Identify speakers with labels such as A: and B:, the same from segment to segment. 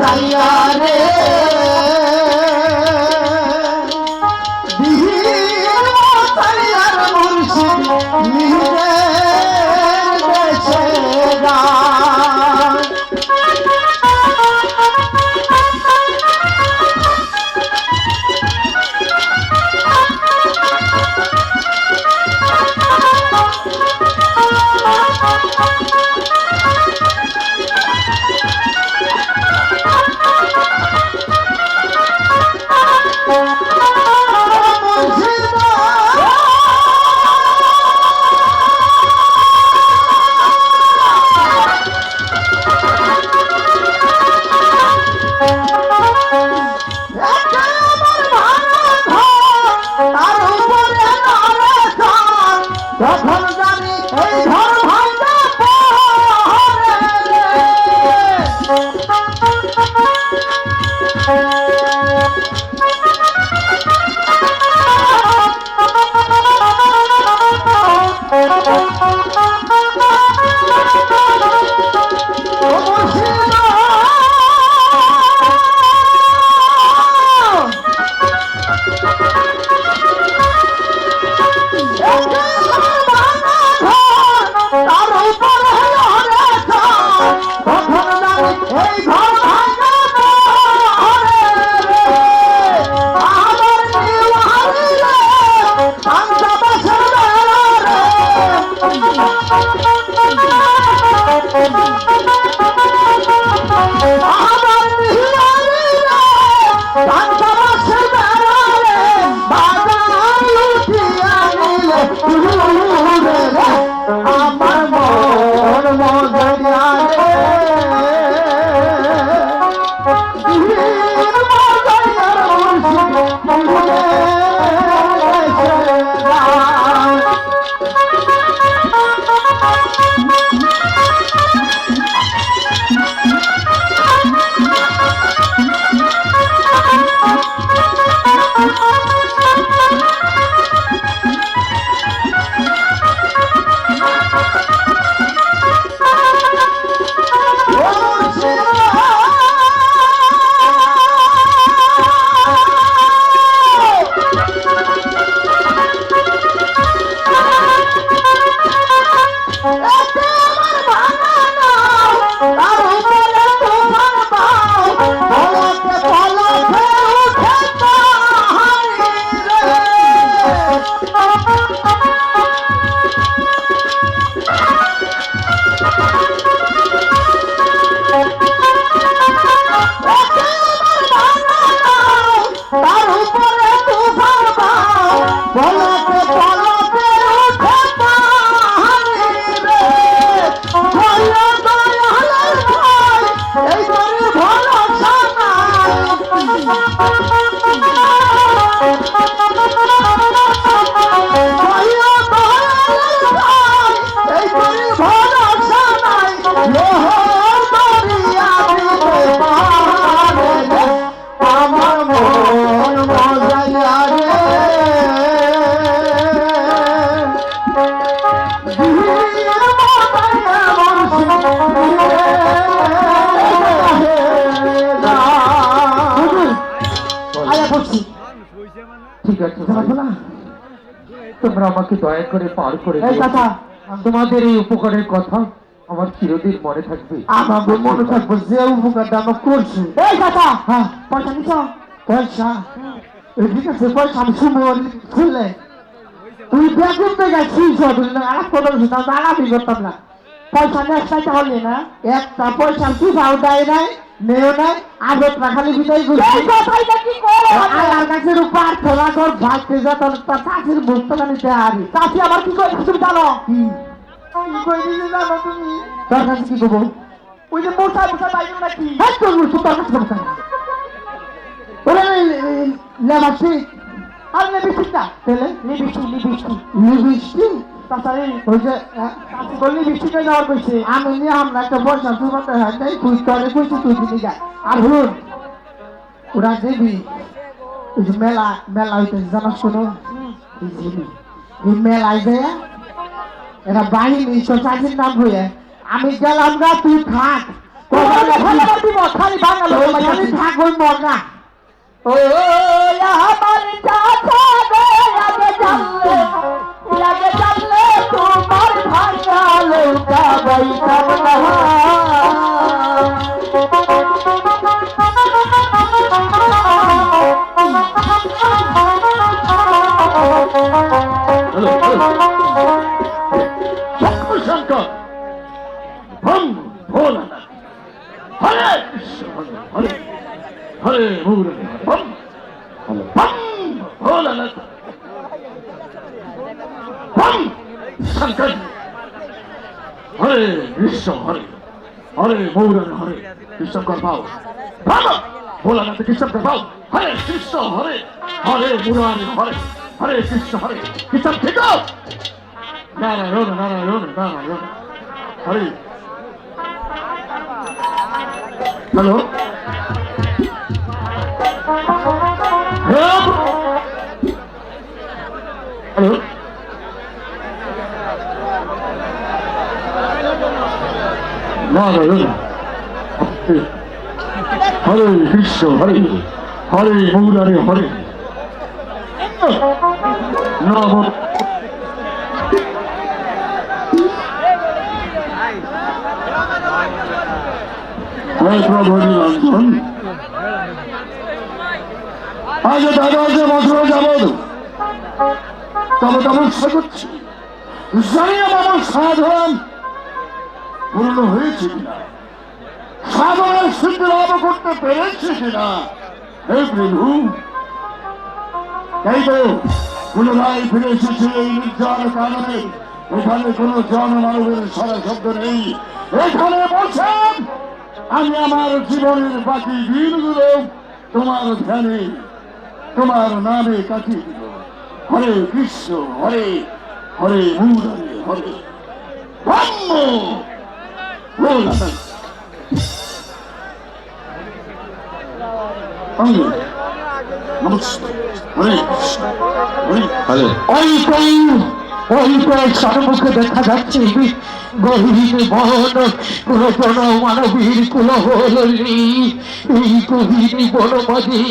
A: মজাইয়া রে।
B: তোমরা আমাকে দয়া করে পার করে তোমাদের এই উপকারের কথা আমার চিরদিন মনে থাকবে।
A: আমাকে মনে থাকব যে উপকারটা আমরা করছি। এই কাকা হ্যাঁ। পয়সা নিছ? পয়সা? ঠিক আছে পয়সা আমি শুনব শুনলে তুই বেগুন থেকে গেছিস তুই না আর কোনো কিছু না আলাপই করতাম না। পয়সা নিয়ে একটা তাহলে না একটা পয়সা তুই পাও দেয় নাই? নেও নাই আগত রাখালি বিদায় করছি আল্লাহর কাছে রূপার খোলা কর ভাগতে যা তোর তার চাষির মুক্ত নিতে আরি চাষি আমার কি করে তুমি জানো? তোর কাছে কি করব ওই যে মোটা মোটা বাইক নাকি? হ্যাঁ তোর তোর কাছে মোটা ওরে লেবাসি। আর না? বললি যাওয়ার কইছে। আমি নিয়ে আমরা একটা পয়সা তোমার হ্যাঁ নাই তুই করে কইছি তুই দিকে যা। আর হুন ওরা দেবি ওই যে মেলা মেলা হইতেছে জানা শোনো? এই মেলায় যায় এরা নাম হয়ে আমি গেলাম না তুই থাক। খালি বাঙালি
C: না ও আমার আগে জানলে তোমার ভাষা লৌকা বইতাম না
B: শঙ্কর ভম ভোলানাথ হরে কৃষ্ণ হরে হরে। শঙ্কর হরে কৃষ্ণ হরে। হরে মৌরী হরে। কৃষ্ণ পাও। ভম ভোলানাথ কৃষ্ণ পাও। হরে কৃষ্ণ হরে। হরে মুরারি হরে। হরে কৃষ্ণ হরে। কৃষ্ণ ঠিক নারায়ণ নারায়ণ নারায়ণ। হরে। হ্যালো? নারায়ণ হরে কৃষ্ণ হরে হরে মৌরারে হরে নম আজ দাদাকে বছর যাবৎ তবে তপস্যা করছি জানি আমার সাধন পূর্ণ হয়েছে কিনা? সাধনের সিদ্ধি লাভ করতে পেরেছি কিনা? হে প্রভু, তাই তো পুনরায় ফিরে এসেছে এই নির্জন কারণে। এখানে কোনো জনমানবের সারা শব্দ নেই। এখানে বলছেন, আমি আমার জীবনের বাকি দিনগুলো তোমার ধ্যানে, তোমার নামে কাটিয়ে দিব। হরে কৃষ্ণ, হরে হরে মুরারে হরে ব্রহ্ম।
C: ওই কই ওই কই সর্বকে দেখা যাচ্ছে গহীন বন কোন মানবীর কুল হলি এই গহীন বন মাঝে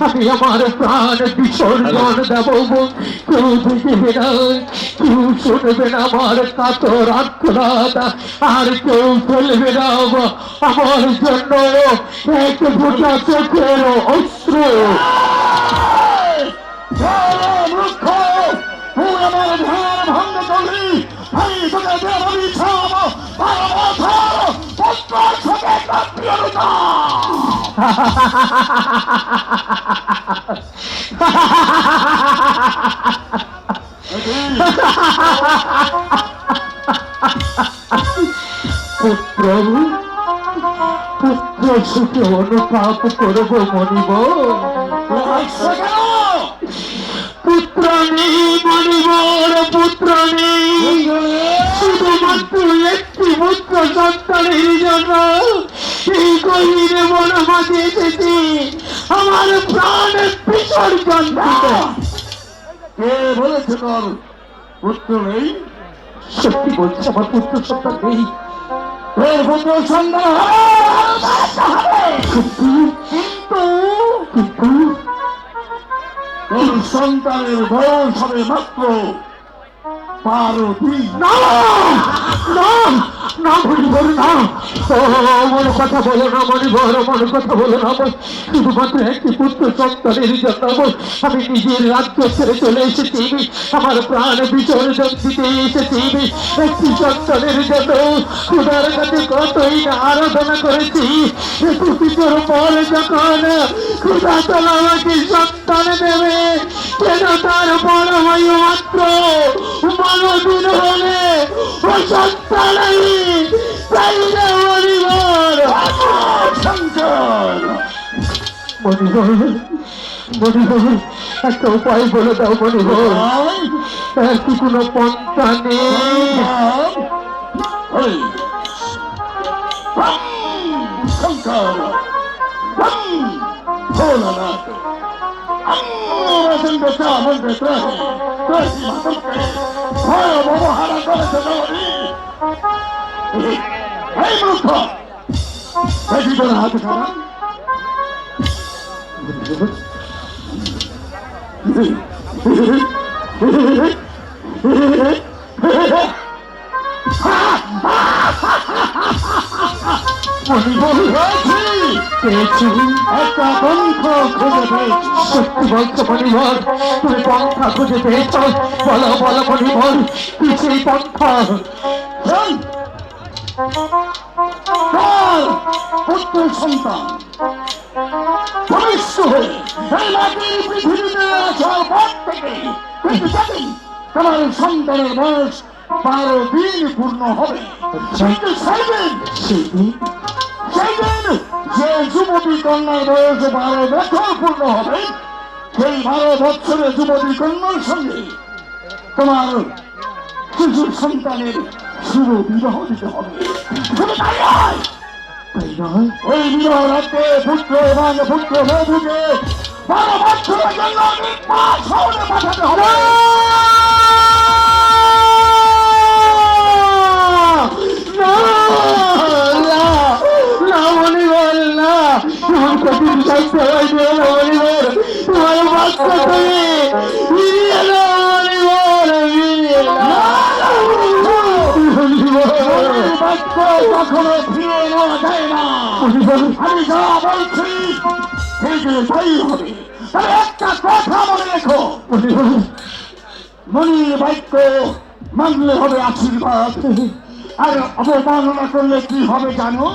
C: আমি আমার প্রাণ বিসর্জন দেব কেউ দেখবে না, কেউ শুনবে না আমার কাতর আত্মনাদ আর কেউ ফেলবে না আমার জন্য এক চোখের অস্ত্র
B: আমি তোকে দেবাবি ছাড়ব বারো বছর পুত্রের সাথে
C: পুত্র সুখে অনুতাপ করব মনিব। জন্য এই মন এসেছি আমার প্রাণ বিসর্জন দিতে।
B: কে বলেছে তোর পুত্র নেই?
C: সত্যি বলছি আমার পুত্র সন্তান নেই।
B: পুত্র
C: কিন্তু কিন্তু।
B: তোর সন্তানের বয়স হবে মাত্র দিন
C: না পুত্র আমি নিজের রাজ্য ছেড়ে চলে এসেছি। আমার প্রাণ বিসর্জন দিতে এসেছি। একটি সন্তানের জন্য কাছে কতই আরাধনা করেছি। একুশিটোর পর যখন খুদা তালা আমাকে সন্তান দেবে কেন তার বড় ভাই মাত্র মানবিন হলে ও সন্তান তাই না মনিবর
B: শঙ্কর
C: মনিবর মনিবর একটা উপায় বলে দাও মনিবর আর কি কোনো পন্থা নেই
B: হরে শঙ্কর ভোলানাথ আমরা বেচা মন্ত্রে ত্রাহি ত্রাহি মাতঙ্কে ভয় ব্যবহার করেছে নরী এই মূর্খ। দেখি তোর হাত খানা
C: পেয়েছি
B: একটা বন্ধ খুঁজে পেয়েছি
C: সত্যি বলছো মণিবর তুমি পন্থা খুঁজে পেয়েছ বলো বলো মণিবর কি সেই পন্থা
B: পুত্র সন্তান ভবিষ্য হয়ে এই মাটির পৃথিবীতে আসার পর থেকে জানি তোমার সন্তানের বয়স বারো দিন পূর্ণ হবে। দিন
C: সেই দিন
B: সেই দিন যে যুবতী কন্যার বয়স বারো বছর পূর্ণ হবে, সেই বারো বছরের যুবতী কন্যার সঙ্গে তোমার শিশু সন্তানের শুভ বিবাহ দিতে হবে। ওই বিবাহ রাতে পুত্র এবং পুত্র বধূকে বারো বছরের জন্য পাঠাতে হবে।
C: হয় না মণিবর তোমার বাচ্চা তুমি ফিরিয়ে এলো মণিবর ফিরিয়ে
B: কখনো ফিরে নেওয়া যায় না আমি মনে মনির বাক্য মানলে হবে আশীর্বাদ আর অবমাননা করলে কি হবে জানো?